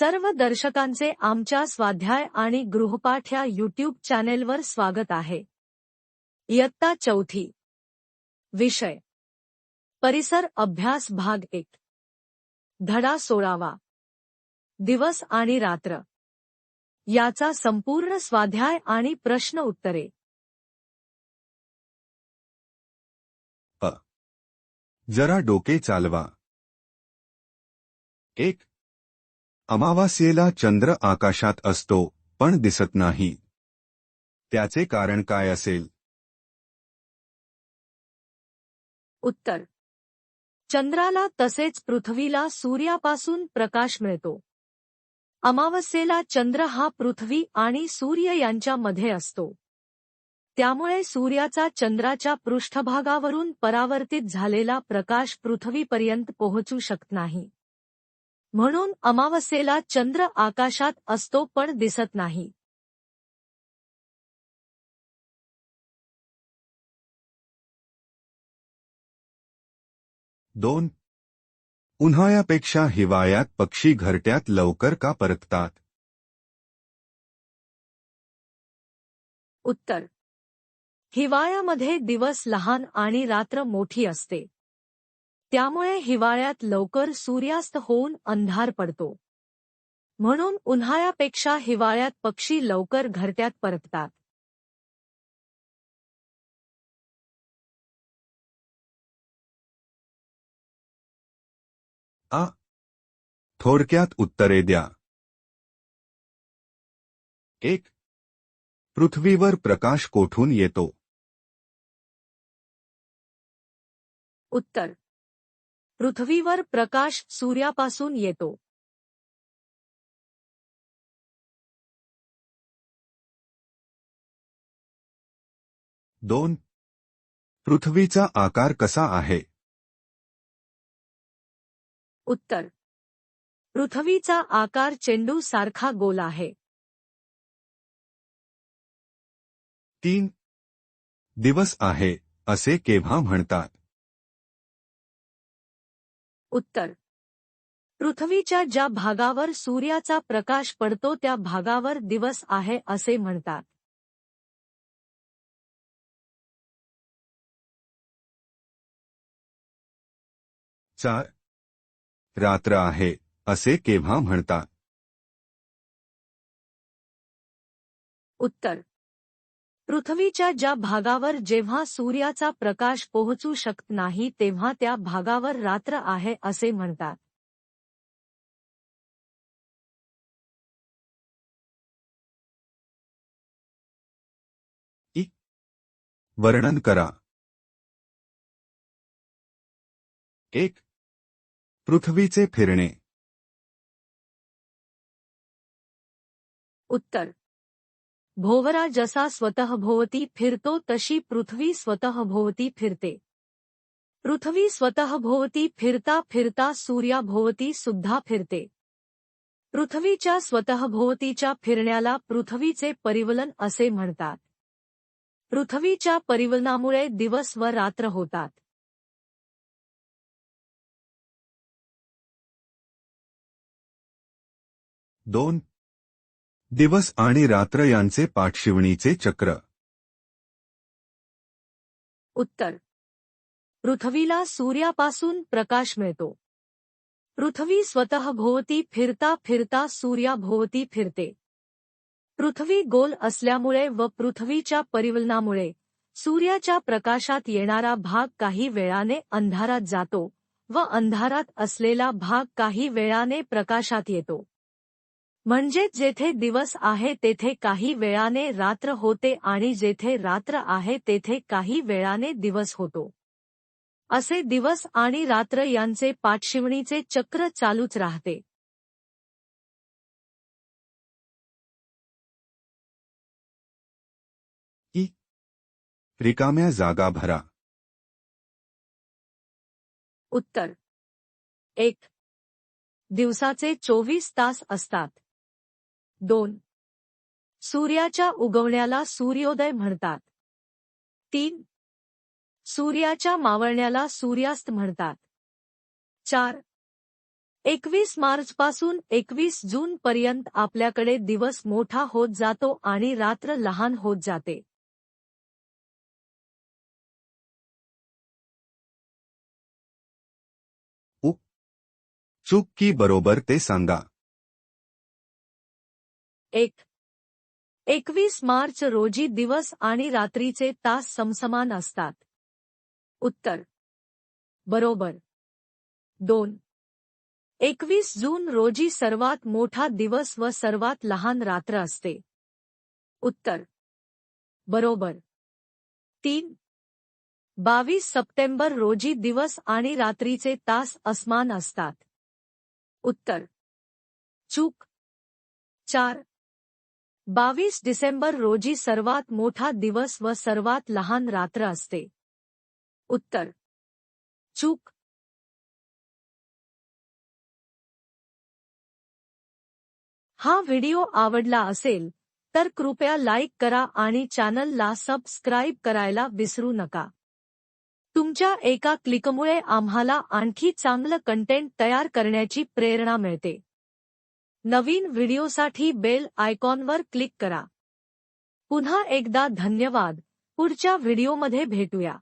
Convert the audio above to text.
सर्व दर्शकांचे आमच्या स्वाध्याय आणि गृहपाठ या युट्यूब चॅनेलवर स्वागत आहे. इयत्ता चौथी. विषय. परिसर अभ्यास भाग एक. धडा सोळावा. दिवस आणि रात्र. याचा संपूर्ण स्वाध्याय आणि प्रश्न उत्तरे. जरा डोके चालवा. एक. अमावास्येला चंद्र आकाशात असतो पण दिसत नाही. त्याचे कारण काय असेल? उत्तर. चंद्राला तसेच पृथ्वीला सूर्यापासून प्रकाश मिळतो. अमावस्येला चंद्र हा पृथ्वी आणि सूर्य यांच्यामध्ये असतो. त्यामुळे सूर्याचा चंद्राच्या पृष्ठभागावरून परावर्तित झालेला प्रकाश पृथ्वीपर्यंत पोहोचू शकत नाही. म्हणून अमावस्येला चंद्र आकाशात असतो पण दिसत नाही. दोन. उन्हाळ्यापेक्षा हिवाळ्यात पक्षी घरट्यात लवकर का परततात? उत्तर. हिवाळ्यामध्ये दिवस लहान आणि रात्र मोठी असते. त्यामुळे हिवाळ्यात लवकर सूर्यास्त होऊन अंधार पडतो. म्हणून उन्हाळ्यापेक्षा हिवाळ्यात पक्षी लवकर घरट्यात परततात. आ. थोडक्यात उत्तरे द्या. एक. पृथ्वीवर प्रकाश कोठून येतो? उत्तर. पृथ्वीवर प्रकाश सूर्यापासून येतो. दोन. पृथ्वीचा आकार कसा आहे? उत्तर. पृथ्वीचा आकार चेंडू सारखा गोल आहे. तीन. दिवस आहे असे केव्हा म्हणतात? उत्तर. पृथ्वीच्या ज्या भागावर सूर्याचा प्रकाश पडतो त्या भागावर दिवस आहे असे म्हणतात. चार. रात्र आहे असे केव्हा म्हणतात? उत्तर. पृथ्वीच्या ज्या भागावर जेव्हा सूर्याचा प्रकाश पोहोचू शकत नाही तेव्हा त्या भागावर रात्र आहे असे म्हणतात. वर्णन करा. एक. पृथ्वीचे फिरणे. उत्तर. भोवरा जसा स्वतःभोवती फिरतो तशी पृथ्वी स्वतःभोवती फिरते. पृथ्वी स्वतःभोवती फिरता फिरता सूर्याभोवती सुद्धा फिरते. पृथ्वीच्या स्वतःभोवतीच्या फिरण्याला पृथ्वीचे परिवलन असे म्हणतात. पृथ्वीच्या परिवलनामुळे दिवस व रात्र होतात. दोन दिवस आणि रात्र यांचे पाठशिवणीचे चक्र. उत्तर. पृथ्वीला सूर्यापासून प्रकाश मिळतो. पृथ्वी स्वतः भोवती फिरता फिरता सूर्याभोवती फिरते. पृथ्वी गोल असल्यामुळे व पृथ्वीच्या परिवलनामुळे सूर्याच्या प्रकाशात येणारा भाग काही वेळाने अंधारात जातो व अंधारात असलेला भाग काही वेळाने प्रकाशात येतो. म्हणजे जेथे दिवस आहे तेथे काही वेळाने रात्र होते आणि जेथे रात्र आहे तेथे काही वेळाने दिवस होतो. असे दिवस आणि रात्र यांचे पाठशिवणीचे चक्र चालूच राहते. रिकाम्या जागा भरा. उत्तर. एक. दिवसाचे चोवीस तास असतात. दोन. सूर्याच्या उगवण्याला सूर्योदय म्हणतात. तीन. सूर्याच्या मावळण्याला सूर्यास्त म्हणतात. चार. एकवीस मार्च पासून एकवीस जून पर्यंत आपल्याकडे दिवस मोठा होत जातो आणि रात्र लहान होत जाते. चूक की बरोबर ते सांगा. एक. एकवीस मार्च रोजी दिवस आणि रात्रीचे तास समसमान असतात. उत्तर. बरोबर. दोन. एकवीस जून रोजी सर्वात मोठा दिवस व सर्वात लहान रात्र असते. उत्तर. बरोबर. तीन. बावीस सप्टेंबर रोजी दिवस आणि रात्रीचे तास असमान असतात. उत्तर. चूक. चार. बावीस डिसेंबर रोजी सर्वात मोठा दिवस व सर्वात लहान रात्र असते. उत्तर. चूक. हा व्हिडिओ आवडला असेल तर कृपया लाईक करा आणि चॅनलला सबस्क्राईब करायला विसरू नका. तुमच्या एका क्लिकमुळे आम्हाला आणखी चांगलं कंटेंट तयार करण्याची प्रेरणा मिळते. नवीन व्हिडिओसाठी बेल आयकॉनवर क्लिक करा. पुन्हा एकदा धन्यवाद. पुढच्या व्हिडिओमध्ये भेटूया.